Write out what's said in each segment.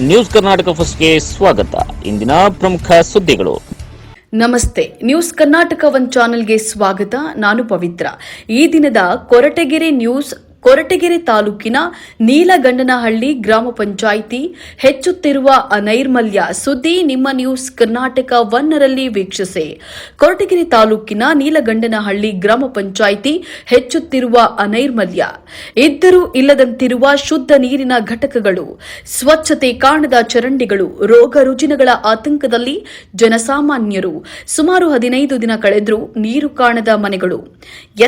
News Karnataka ಫಸ್ಟ್ಗೆ ಸ್ವಾಗತ. ಇಂದಿನ ಪ್ರಮುಖ ಸುದ್ದಿಗಳು. ನಮಸ್ತೆ. ನ್ಯೂಸ್ ಕರ್ನಾಟಕ ಒನ್ ಚಾನೆಲ್ಗೆ ಸ್ವಾಗತ. ನಾನು ಪವಿತ್ರ. ಈ ದಿನದ ಕೊರಟಗೆರೆ ನ್ಯೂಸ್ ಕೊರಟಗೆರೆ ತಾಲೂಕಿನ ನೀಲಗಂಡನಹಳ್ಳಿ ಗ್ರಾಮ ಪಂಚಾಯಿತಿ ಹೆಚ್ಚುತ್ತಿರುವ ಅನೈರ್ಮಲ್ಯ ಸುದ್ದಿ ನಿಮ್ಮ ನ್ಯೂಸ್ ಕರ್ನಾಟಕ ಒನ್ನರಲ್ಲಿ ವೀಕ್ಷಿಸಿ. ಕೊರಟಗೆರೆ ತಾಲೂಕಿನ ನೀಲಗಂಡನಹಳ್ಳಿ ಗ್ರಾಮ ಪಂಚಾಯಿತಿ ಹೆಚ್ಚುತ್ತಿರುವ ಅನೈರ್ಮಲ್ಯ. ಇದ್ದರೂ ಇಲ್ಲದಂತಿರುವ ಶುದ್ಧ ನೀರಿನ ಘಟಕಗಳು, ಸ್ವಚ್ಛತೆ ಕಾಣದ ಚರಂಡಿಗಳು, ರೋಗ ರುಜಿನಗಳ ಆತಂಕದಲ್ಲಿ ಜನಸಾಮಾನ್ಯರು ಸುಮಾರು ಹದಿನೈದು ದಿನ ಕಳೆದರೂ ನೀರು ಕಾಣದ ಮನೆಗಳು.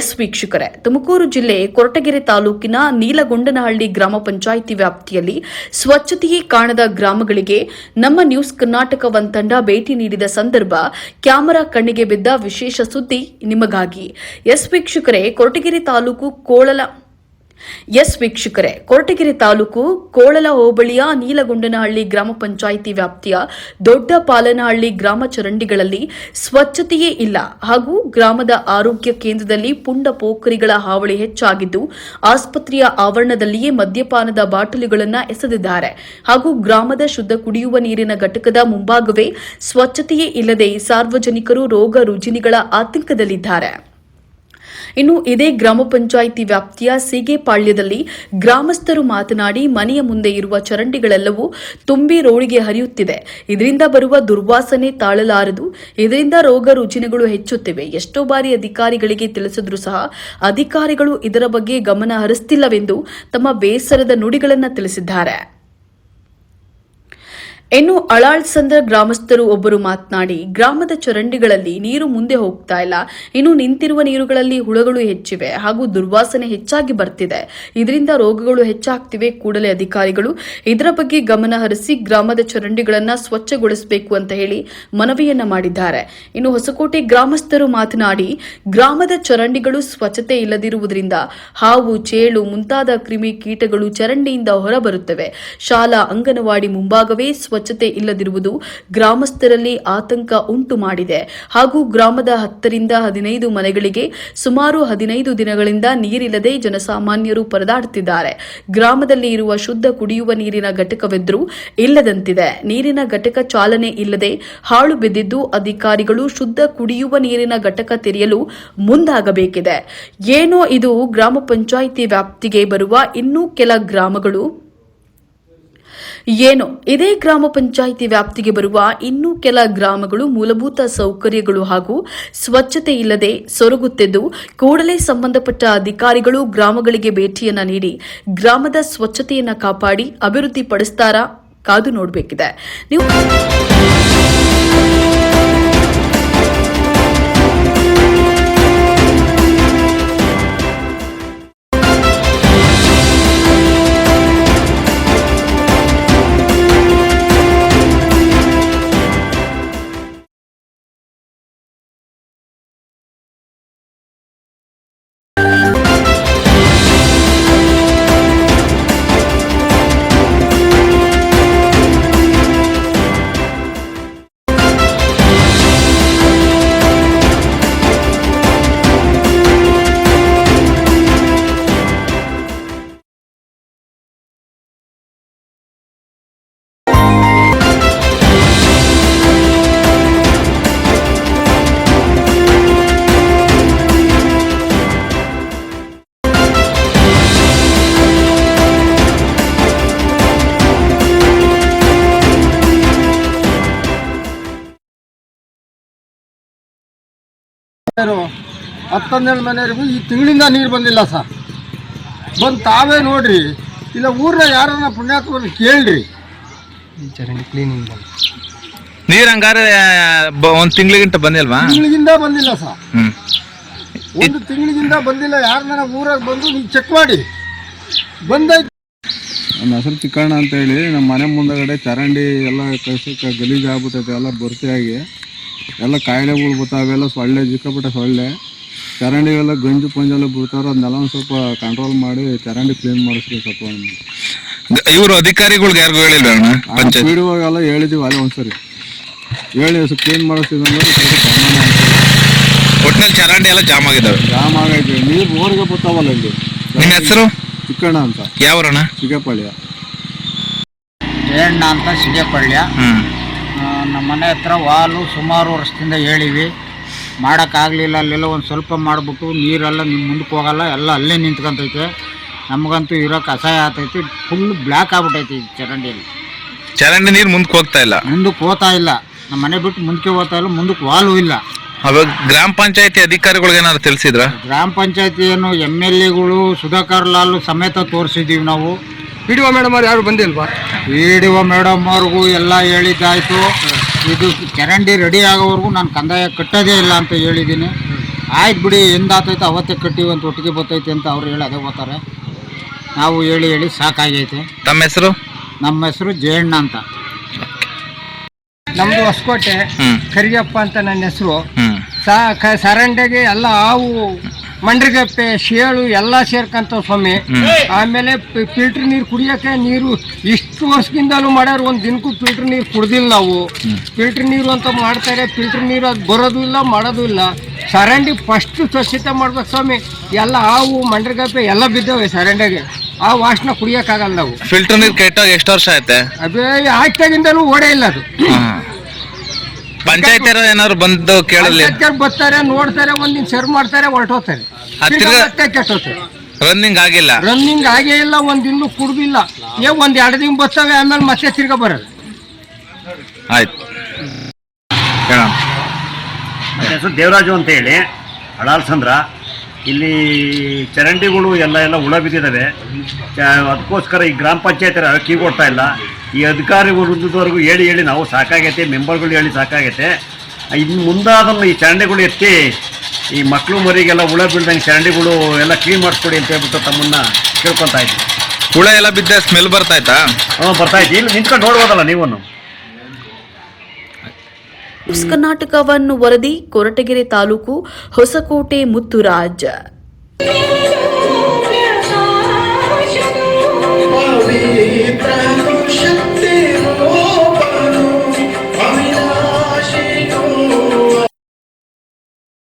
ಎಸ್ ವೀಕ್ಷಕರೇ, ತುಮಕೂರು ಜಿಲ್ಲೆ ಕೊರಟಗೆರೆ ತಾಲೂಕಿನ ನೀಲಗೊಂಡನಹಳ್ಳಿ ಗ್ರಾಮ ಪಂಚಾಯಿತಿ ವ್ಯಾಪ್ತಿಯಲ್ಲಿ ಸ್ವಚ್ಛತೆಯೇ ಕಾಣದ ಗ್ರಾಮಗಳಿಗೆ ನಮ್ಮ ನ್ಯೂಸ್ ಕರ್ನಾಟಕ ಒನ್ ತಂಡ ಭೇಟಿ ನೀಡಿದ ಸಂದರ್ಭ ಕ್ಯಾಮೆರಾ ಕಣ್ಣಿಗೆ ಬಿದ್ದ ವಿಶೇಷ ಸುದ್ದಿ ನಿಮಗಾಗಿ. ಎಸ್ ವೀಕ್ಷಕರೇ, ಕೊರಟಗೆರೆ ತಾಲೂಕು ಕೋಳಲ ಎಸ್ ವೀಕ್ಷಕರೇ ಕೊರಟಗೆರೆ ತಾಲೂಕು ಕೋಳಲ ಹೋಬಳಿಯ ನೀಲಗೊಂಡನಹಳ್ಳಿ ಗ್ರಾಮ ಪಂಚಾಯಿತಿ ವ್ಯಾಪ್ತಿಯ ದೊಡ್ಡ ಪಾಲನಹಳ್ಳಿ ಗ್ರಾಮ ಚರಂಡಿಗಳಲ್ಲಿ ಸ್ವಚ್ಛತೆಯೇ ಇಲ್ಲ ಹಾಗೂ ಗ್ರಾಮದ ಆರೋಗ್ಯ ಕೇಂದ್ರದಲ್ಲಿ ಪುಂಡ ಪೋಖರಿಗಳ ಹಾವಳಿ ಹೆಚ್ಚಾಗಿದ್ದು, ಆಸ್ಪತ್ರೆಯ ಆವರಣದಲ್ಲಿಯೇ ಮದ್ಯಪಾನದ ಬಾಟಲಿಗಳನ್ನು ಎಸೆದಿದ್ದಾರೆ ಹಾಗೂ ಗ್ರಾಮದ ಶುದ್ಧ ಕುಡಿಯುವ ನೀರಿನ ಘಟಕದ ಮುಂಭಾಗವೇ ಸ್ವಚ್ಛತೆಯೇ ಇಲ್ಲದೆ ಸಾರ್ವಜನಿಕರು ರೋಗ ರುಜಿನಿಗಳ ಆತಂಕದಲ್ಲಿದ್ದಾರೆ. ಇನ್ನು ಇದೇ ಗ್ರಾಮ ಪಂಚಾಯಿತಿ ವ್ಯಾಪ್ತಿಯ ಸೀಗೆಪಾಳ್ಯದಲ್ಲಿ ಗ್ರಾಮಸ್ಥರು ಮಾತನಾಡಿ ಮನೆಯ ಮುಂದೆ ಇರುವ ಚರಂಡಿಗಳೆಲ್ಲವೂ ತುಂಬಿ ರೋಡಿಗೆ ಹರಿಯುತ್ತಿದೆ. ಇದರಿಂದ ಬರುವ ದುರ್ವಾಸನೆ ತಾಳಲಾರದು. ಇದರಿಂದ ರೋಗ ರುಜಿನಗಳು ಹೆಚ್ಚುತ್ತಿವೆ. ಎಷ್ಟೋ ಬಾರಿ ಅಧಿಕಾರಿಗಳಿಗೆ ತಿಳಿಸಿದ್ರೂ ಸಹ ಅಧಿಕಾರಿಗಳು ಇದರ ಬಗ್ಗೆ ಗಮನ ಹರಿಸ್ತಿಲ್ಲವೆಂದು ತಮ್ಮ ಬೇಸರದ ನುಡಿಗಳನ್ನು ತಿಳಿಸಿದ್ದಾರೆ. ಇನ್ನು ಅಳಾಳ್ಸಂದ್ರ ಗ್ರಾಮಸ್ಥರು ಒಬ್ಬರು ಮಾತನಾಡಿ, ಗ್ರಾಮದ ಚರಂಡಿಗಳಲ್ಲಿ ನೀರು ಮುಂದೆ ಹೋಗ್ತಾ ಇಲ್ಲ. ಇನ್ನು ನಿಂತಿರುವ ನೀರುಗಳಲ್ಲಿ ಹುಳಗಳು ಹೆಚ್ಚಿವೆ ಹಾಗೂ ದುರ್ವಾಸನೆ ಹೆಚ್ಚಾಗಿ ಬರ್ತಿದೆ. ಇದರಿಂದ ರೋಗಗಳು ಹೆಚ್ಚಾಗ್ತಿವೆ ಕೂಡಲೇ ಅಧಿಕಾರಿಗಳು. ಇದರ ಬಗ್ಗೆ ಗಮನ ಹರಿಸಿ ಗ್ರಾಮದ ಚರಂಡಿಗಳನ್ನು ಸ್ವಚ್ಛಗೊಳಿಸಬೇಕು ಅಂತ ಹೇಳಿ ಮನವಿಯನ್ನ ಮಾಡಿದ್ದಾರೆ. ಇನ್ನು ಹೊಸಕೋಟೆ ಗ್ರಾಮಸ್ಥರು ಮಾತನಾಡಿ, ಗ್ರಾಮದ ಚರಂಡಿಗಳು ಸ್ವಚ್ಛತೆ ಇಲ್ಲದಿರುವುದರಿಂದ ಹಾವು, ಚೇಳು ಮುಂತಾದ ಕ್ರಿಮಿ ಕೀಟಗಳು ಚರಂಡಿಯಿಂದ ಹೊರಬರುತ್ತವೆ. ಶಾಲಾ, ಅಂಗನವಾಡಿ ಮುಂಭಾಗವೇ ಸ್ವಚ್ಛತೆ ಇಲ್ಲದಿರುವುದು ಗ್ರಾಮಸ್ಥರಲ್ಲಿ ಆತಂಕ ಉಂಟು ಮಾಡಿದೆ. ಹಾಗೂ ಗ್ರಾಮದ ಹತ್ತರಿಂದ ಹದಿನೈದು ಮನೆಗಳಿಗೆ ಸುಮಾರು ಹದಿನೈದು ದಿನಗಳಿಂದ ನೀರಿಲ್ಲದೆ ಜನಸಾಮಾನ್ಯರು ಪರದಾಡುತ್ತಿದ್ದಾರೆ. ಗ್ರಾಮದಲ್ಲಿ ಇರುವ ಶುದ್ಧ ಕುಡಿಯುವ ನೀರಿನ ಘಟಕವೆದ್ರೂ ಇಲ್ಲದಂತಿದೆ. ನೀರಿನ ಘಟಕ ಚಾಲನೆ ಇಲ್ಲದೆ ಹಾಳು ಬಿದ್ದಿದ್ದು ಅಧಿಕಾರಿಗಳು ಶುದ್ಧ ಕುಡಿಯುವ ನೀರಿನ ಘಟಕ ತೆರೆಯಲು ಮುಂದಾಗಬೇಕಿದೆ. ಏನೋ ಇದು ಗ್ರಾಮ ಪಂಚಾಯಿತಿ ವ್ಯಾಪ್ತಿಗೆ ಬರುವ ಇನ್ನೂ ಕೆಲ ಗ್ರಾಮಗಳು ಏನು? ಇದೇ ಗ್ರಾಮ ಪಂಚಾಯಿತಿ ವ್ಯಾಪ್ತಿಗೆ ಬರುವ ಇನ್ನೂ ಕೆಲ ಗ್ರಾಮಗಳು ಮೂಲಭೂತ ಸೌಕರ್ಯಗಳು ಹಾಗೂ ಸ್ವಚ್ಛತೆ ಇಲ್ಲದೆ ಸೊರಗುತ್ತಿದ್ದು, ಕೂಡಲೇ ಸಂಬಂಧಪಟ್ಟ ಅಧಿಕಾರಿಗಳು ಗ್ರಾಮಗಳಿಗೆ ಭೇಟಿಯನ್ನ ನೀಡಿ ಗ್ರಾಮದ ಸ್ವಚ್ಛತೆಯನ್ನ ಕಾಪಾಡಿ ಅಭಿವೃದ್ಧಿ ಪಡಿಸ್ತಾರಾ ಕಾದು ನೋಡಬೇಕಿದೆ. ನೀವು ಹತ್ತೊಂದೇಳು ಮನೆಯವ್ರಿಗೂ ಈ ತಿಂಗಳಿಂದ ನೀರು ಬಂದಿಲ್ಲ ಸರ್. ಬಂದು ತಾವೇ ನೋಡ್ರಿ. ಇಲ್ಲ ಊರ್ನ ಯಾರನ್ನ ಪುಣ್ಯಾತ್ಮರು ಕೇಳ್ರಿ. ನೀರು ಹಂಗಾರೆ ಬ- ಒಂದ್ ತಿಂಗಳಿಗಿಂತ ಬಂದಿಲ್ವಾ? ತಿಂಗಳಿಗಿಂದ ಬಂದಿಲ್ಲ ಸರ್. ಹ್ಮ್. ಒಂದು ತಿಂಗಳಿಗಿಂದ ಬಂದಿಲ್ಲ. ಯಾರನ್ನ ಊರಾಗ ಬಂದು ನೀವು ಚೆಕ್ ಮಾಡಿ. ಬಂದೈತೆ ನನ್ನ ಹೆಸರು ಚಿಕ್ಕಣ್ಣ ಅಂತೇಳಿ. ನಮ್ಮ ಮನೆ ಮುಂದಗಡೆ ಚರಂಡಿ ಎಲ್ಲ ಕಸಕ್ಕೆ ಗಲೀಜು ಆಗ್ಬಿಟ್ಟೈತೆ ಎಲ್ಲ ಭರ್ತಿಯಾಗಿ ಎಲ್ಲ ಕಾಯಿಲೆಗಳು ಬರ್ತಾವೆ ಎಲ್ಲ ಸೊಳ್ಳೆ ಚಿಕ್ಕಪಟ್ಟ ಸೊಳ್ಳೆ. ಚರಂಡಿಗೆಲ್ಲ ಗಂಜು ಪಂಜೆಲ್ಲ ಬಿಡ್ತಾರೋ ಅದನ್ನೆಲ್ಲ ಒಂದು ಸ್ವಲ್ಪ ಕಂಟ್ರೋಲ್ ಮಾಡಿ ಚರಂಡಿ ಕ್ಲೀನ್ ಮಾಡಿಸ್ರಿ ಸ್ವಲ್ಪ ಇವರು ಅಧಿಕಾರಿಗಳ್ಗೆ ಯಾರಿಗೂ ಹೇಳಿಲ್ಲ ಅಣ್ಣ? ಹೇಳಿದೀವಿ ಅಲ್ಲಿ ಒಂದ್ಸರಿ. ಹೇಳಿ ಸ್ವಲ್ಪ ಕ್ಲೀನ್ ಮಾಡಿಸ್ತೀವಿ ಅಂದ್ರೆ ಒಟ್ಟಿನಲ್ಲಿ ಒಟ್ನಲ್ಲಿ ಚರಂಡಿ ಎಲ್ಲ ಜಾಮ್ ಆಗಿದ್ದಾವೆ. ಜಾಮ್ ಆಗೈತೆ. ನೀರು ರೋಡ್ಗೆ ಬರ್ತಾವಲ್ಲ ಇಲ್ಲಿ. ನಿಮ್ಮ ಹೆಸರು? ಚಿಕ್ಕಣ್ಣ ಅಂತ. ಯಾವ ಚಿಕ್ಕಪಳ್ಳಿ ಜಯಣ್ಣ ಅಂತ ಸಿಗೇಪಳ್ಯ ಹ್ಮ್. ನಮ್ಮ ಮನೆ ಹತ್ರ ವಾಲು ಸುಮಾರು ವರ್ಷದಿಂದ ಹೇಳಿವಿ. ಮಾಡೋಕ್ಕಾಗಲಿಲ್ಲ ಅಲ್ಲೆಲ್ಲ ಒಂದು ಸ್ವಲ್ಪ ಮಾಡಿಬಿಟ್ಟು ನೀರೆಲ್ಲ ನಿಮ್ಮ ಮುಂದಕ್ಕೆ ಹೋಗಲ್ಲ ಎಲ್ಲ ಅಲ್ಲೇ ನಿಂತ್ಕೊಂತೈತೆ. ನಮಗಂತೂ ಇರೋಕೆ ಅಸಹ್ಯ ಆಗ್ತೈತಿ ಫುಲ್ ಬ್ಲ್ಯಾಕ್ ಆಗ್ಬಿಟ್ಟೈತಿ ಈ ಚರಂಡಿಯಲ್ಲಿ. ಚರಂಡಿ ನೀರು ಮುಂದಕ್ಕೆ ಹೋಗ್ತಾ ಇಲ್ಲ? ಮುಂದಕ್ಕೆ ಹೋಗ್ತಾ ಇಲ್ಲ. ನಮ್ಮ ಮನೆ ಬಿಟ್ಟು ಮುಂದಕ್ಕೆ ಹೋಗ್ತಾ ಇಲ್ಲ ಮುಂದಕ್ಕೆ ವಾಲು ಇಲ್ಲ. ಅವಾಗ ಗ್ರಾಮ ಪಂಚಾಯತಿ ಅಧಿಕಾರಿಗಳಿಗೆ ಏನಾದ್ರು ತಿಳಿಸಿದ್ರ? ಗ್ರಾಮ ಪಂಚಾಯತಿ ಏನು ಎಂ ಎಲ್ ಎಗಳು ಸುಧಾಕರ್ ಲಾಲ್ ಸಮೇತ ತೋರಿಸಿದ್ದೀವಿ ನಾವು. ಪಿ ಡಿ ಒ ಮೇಡಮ್ ಅವ್ರು ಯಾರು ಬಂದಿಲ್ವಾ? ಪಿ ಡಿ ಒ ಮೇಡಮ್ ಅವ್ರಿಗೂ ಎಲ್ಲ ಹೇಳಿದ್ದಾಯಿತು. ಇದು ಚರಂಡಿ ರೆಡಿ ಆಗೋವರೆಗೂ ನಾನು ಕಂದಾಯ ಕಟ್ಟೋದೇ ಇಲ್ಲ ಅಂತ ಹೇಳಿದ್ದೀನಿ. ಆಯ್ತು ಬಿಡಿ ಎಂದಾತೈತೆ ಅವತ್ತೇ ಕಟ್ಟಿವಿ ಅಂತ ಒಟ್ಟಿಗೆ ಬರ್ತೈತೆ ಅಂತ ಅವ್ರು ಹೇಳಿ ಅದೇ ಓದ್ತಾರೆ. ನಾವು ಹೇಳಿ ಹೇಳಿ ಸಾಕಾಗೈತೆ. ತಮ್ಮ ಹೆಸರು? ನಮ್ಮ ಹೆಸರು ಜಯಣ್ಣ ಅಂತ. ನಮ್ಮದು ಹೊಸಕೋಟೆ. ಕರಿಯಪ್ಪ ಅಂತ ನನ್ನ ಹೆಸರು. ಸಾ ಕ ಸರಂಡೆಗೆ ಎಲ್ಲ ಹಾವು ಮಂಡ್ರಗಪ್ಪೆ ಶೇಳು ಎಲ್ಲ ಸೇರ್ಕಂತ ಸ್ವಾಮಿ. ಆಮೇಲೆ ಫಿಲ್ಟರ್ ನೀರು ಕುಡಿಯೋಕೆ ನೀರು ಇಷ್ಟು ವರ್ಷದಿಂದಲೂ ಮಾಡ್ಯಾರ ಒಂದು ದಿನಕ್ಕೂ ಫಿಲ್ಟರ್ ನೀರು ಕುಡ್ದಿಲ್ಲ ನಾವು. ಫಿಲ್ಟರ್ ನೀರು ಅಂತ ಮಾಡ್ತಾರೆ ಫಿಲ್ಟರ್ ನೀರು ಅದು ಬರೋದು ಇಲ್ಲ ಮಾಡೋದು ಇಲ್ಲ. ಸರಂಡಿ ಫಸ್ಟ್ ಸ್ವಚ್ಛತೆ ಮಾಡ್ಬೇಕು ಸ್ವಾಮಿ. ಎಲ್ಲ ಹಾವು ಮಂಡ್ರಿಗಪ್ಪೆ ಎಲ್ಲ ಬಿದ್ದವೆ ಸರಂಡಿಗೆ. ಆ ವಾಸನ ಕುಡಿಯೋಕ್ಕಾಗಲ್ಲ ನಾವು. ಫಿಲ್ಟರ್ ನೀರು ಕೆಟ್ಟಾಗ ಎಷ್ಟು ವರ್ಷ ಆಯ್ತೆ? ಅದೇ ಆಯ್ತಾಗಿಂದಲೂ ಓಡೇ ಇಲ್ಲ ಅದು. ಪಂಚಾಯತ್ ಏನಾದ್ರು ಬಂದು ಕೇಳಲಿ. ಬರ್ತಾರೆ ನೋಡ್ತಾರೆ ಒಂದಿನ ಸರ್ವ್ ಮಾಡ್ತಾರೆ ಹೊರಟೋತಾರೆ ಹತ್ತಿರ- ಮತ್ತೆ ಕೆಟ್ಟೋಗ್ತಾರೆ ರನ್ನಿಂಗ್ ಆಗಿಲ್ಲ. ರನ್ನಿಂಗ್ ಆಗೇ ಇಲ್ಲ ಒಂದ್ ಇನ್ನು ಕುಡ್ದಿಲ್ಲ. ಏ ಒಂದ್ ಎರಡ್ ದಿನ ಬರ್ತವೆ ಆಮೇಲೆ ಮತ್ತೆ ತಿರ್ಗಾ ಬರಲ್ಲ ಆಯ್ತು. ಹೇಳೋಣ ನನ್ನ ಹೆಸರು ದೇವರಾಜು ಅಂತ ಹೇಳಿ ಹಳಾಲ್ಸಂದ್ರ ಇಲ್ಲಿ ಚರಂಡಿಗಳು ಎಲ್ಲ ಎಲ್ಲ ಹುಳ ಬಿದ್ದಿದ್ದಾವೆ ಚ- ಅದಕ್ಕೋಸ್ಕರ ಈ ಗ್ರಾಮ ಪಂಚಾಯತ್ ಕೀ ಕೊಡ್ತಾ ಇಲ್ಲ. ಈ ಅಧಿಕಾರಿ ವೃದ್ಧದವರೆಗೂ ಹೇಳಿ ಹೇಳಿ ನಾವು ಸಾಕಾಗೈತೆ ಮೆಂಬರ್ಗಳು ಹೇಳಿ ಸಾಕಾಗೈತೆ. ಇನ್ನು ಮುಂದಾದನ್ನು ಈ ಚರಂಡಿಗಳು ಎತ್ತಿ ಈ ಮಕ್ಕಳು ಮರಿಗೆಲ್ಲ ಹುಳ ಬೀಳ್ದಂಗೆ ಚರಂಡಿಗಳು ಎಲ್ಲ ಕ್ಲೀನ್ ಮಾಡಿಸ್ಕೊಡಿ ಅಂತ ಹೇಳ್ಬಿಟ್ಟು ತಮ್ಮನ್ನ ಕೇಳ್ಕೊತಾ ಇದ್ವಿ. ಹುಳ ಎಲ್ಲ ಬಿದ್ದ ಸ್ಮೆಲ್ ಬರ್ತಾಯ್ತಾ ಹ್ಞೂ ಬರ್ತಾ ಇದ್ವಿ ಇಲ್ಲಿ ನಿಂತ್ಕೊಂಡು ನೋಡ್ಬೋದಲ್ಲ ನೀವನ್ನು ಕರ್ನಾಟಕವನ್ನು ವರದಿ ಕೊರಟಗೆರೆ ತಾಲೂಕು ಹೊಸಕೋಟೆ ಮುತ್ತುರಾಜ್. Revolution